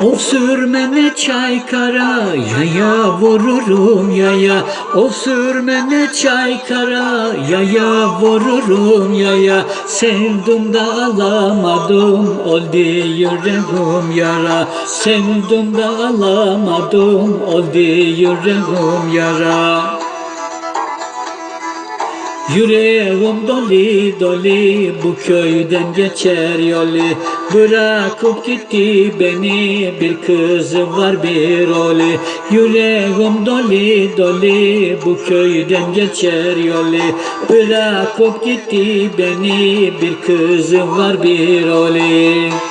Of sürmene çay kara yaya vururum yaya. Of sürmene çay kara yaya vururum yaya. Sevdim da alamadım oldu yüreğim yara. Sevdim da alamadım oldu yüreğim yara Yüreğim doli doli bu köyden geçer yolu. Bırakıp gitti beni bir kız var bir oğlu. Yüreğim doli doli bu köyden geçer yolu. Bırakıp gitti beni bir kız var bir oğlu